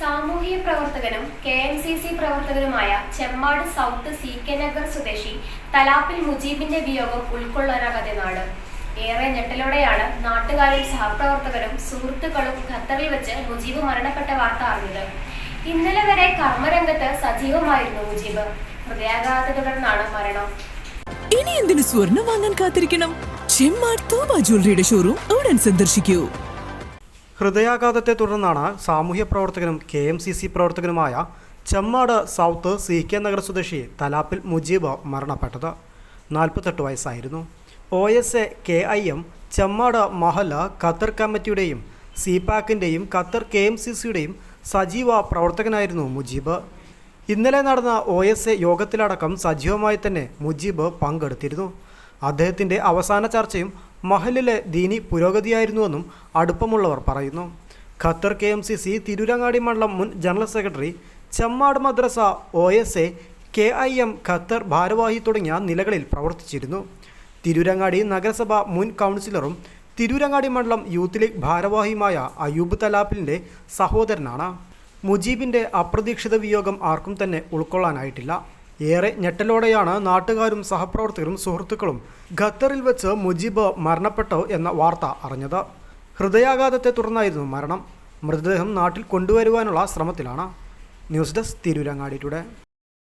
സാമൂഹിക പ്രവർത്തകനും K M C C പ്രവർത്തകനുമായ Chemmad south C K Nagar സ്വദേശി തലാപ്പിൽ മുജീബിന്റെ വിയോഗം ഉൾക്കൊള്ളാനാകാതെ നാട് ഏറെ ഞെട്ടലോടെയാണ് നാട്ടുകാരും സഹപ്രവർത്തകരും സുഹൃത്തുക്കളും ഖത്തറിൽ വെച്ച് മുജീബ് മരണപ്പെട്ട വാർത്ത അറിഞ്ഞത്. ഇന്നലെ വരെ കർമ്മരംഗത്ത് സജീവമായിരുന്നു മുജീബ്. ഹൃദയാഘാതത്തെ തുടർന്നാണ് മരണം. ഇനി എന്തിനു സ്വർണം വാങ്ങാൻ കാത്തിരിക്കണം? ചെമ്മാട് തോബ ജ്വല്ലറിയുടെ ഷോറൂം ഉടൻ സന്ദർശിക്കൂ. ഹൃദയാഘാതത്തെ തുടർന്നാണ് സാമൂഹ്യ പ്രവർത്തകനും കെ എം സി സി പ്രവർത്തകനുമായ Chemmad south C K Nagar സ്വദേശി തലാപ്പിൽ മുജീബ് മരണപ്പെട്ടത്. നാൽപ്പത്തെട്ട് വയസ്സായിരുന്നു. O S A K I M Chemmad മഹല്ല Qatar കമ്മിറ്റിയുടെയും സിപാക്കിന്റെയും ഖത്തർ കെ എം സി സിയുടെയും സജീവ പ്രവർത്തകനായിരുന്നു മുജീബ്. ഇന്നലെ നടന്ന ഒ എസ് എ യോഗത്തിലടക്കം സജീവമായി തന്നെ മുജീബ് പങ്കെടുത്തിരുന്നു. അദ്ദേഹത്തിന്റെ അവസാന ചർച്ചയും മഹലിലെ ദീനി പുരോഗതിയായിരുന്നുവെന്നും അടുപ്പമുള്ളവർ പറയുന്നു. Qatar K M C C Tirurangadi മണ്ഡലം മുൻ general secretary Chemmad madrasa O S A K I M Qatar ഭാരവാഹി തുടങ്ങിയ നിലകളിൽ പ്രവർത്തിച്ചിരുന്നു. തിരൂരങ്ങാടി നഗരസഭ മുൻ കൗൺസിലറും തിരൂരങ്ങാടി മണ്ഡലം യൂത്ത് ലീഗ് ഭാരവാഹിയുമായ അയൂബ് തലാപ്പിലിന്റെ സഹോദരനാണ്. മുജീബിന്റെ അപ്രതീക്ഷിത വിയോഗം ആർക്കും തന്നെ ഉൾക്കൊള്ളാനായിട്ടില്ല. ഏറെ ഞെട്ടലോടെയാണ് നാട്ടുകാരും സഹപ്രവർത്തകരും സുഹൃത്തുക്കളും ഖത്തറിൽ വെച്ച് മുജീബ് മരണപ്പെട്ടോ എന്ന വാർത്ത അറിഞ്ഞത്. ഹൃദയാഘാതത്തെ തുടർന്നായിരുന്നു മരണം. മൃതദേഹം നാട്ടിൽ കൊണ്ടുവരുവാനുള്ള ശ്രമത്തിലാണ്. News desk Tirurangadi today.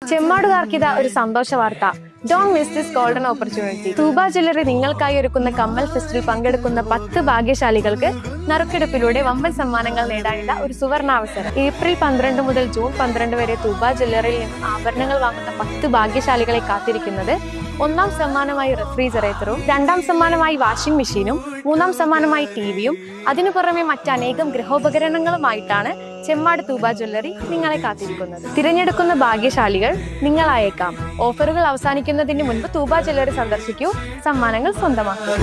ചെമ്മാടുകാർക്കിത ഒരു സന്തോഷ വാർത്ത don't miss this golden opportunity Thooba jewellery നിങ്ങൾക്കായി ഒരുക്കുന്ന കമ്മൽ ഫെസ്റ്റിൽ പങ്കെടുക്കുന്ന പത്ത് ഭാഗ്യശാലികൾക്ക് നറുക്കെടുപ്പിലൂടെ വമ്പൻ സമ്മാനങ്ങൾ നേടാനുള്ള ഒരു സുവർണാവസരം ഏപ്രിൽ പന്ത്രണ്ട് മുതൽ ജൂൺ പന്ത്രണ്ട് വരെ തൂബ ജ്വല്ലറിയിൽ നിന്ന് ആഭരണങ്ങൾ വാങ്ങുന്ന പത്ത് ഭാഗ്യശാലികളെ കാത്തിരിക്കുന്നത് ഒന്നാം സമ്മാനമായി റെഫ്രിജറേറ്ററും രണ്ടാം സമ്മാനമായി വാഷിംഗ് മെഷീനും മൂന്നാം സമ്മാനമായി ടി വിയും. അതിനു പുറമെ മറ്റനേകം ഗൃഹോപകരണങ്ങളുമായിട്ടാണ് ചെമ്മാട് തൂബ ജ്വല്ലറി നിങ്ങളെ കാത്തിരിക്കുന്നത്. തിരഞ്ഞെടുക്കുന്ന ഭാഗ്യശാലികൾ നിങ്ങളായേക്കാം. ഓഫറുകൾ അവസാനിക്കുന്നതിന് മുൻപ് തൂബ ജ്വല്ലറി സന്ദർശിക്കൂ. സമ്മാനങ്ങൾ സ്വന്തമാക്കൂ.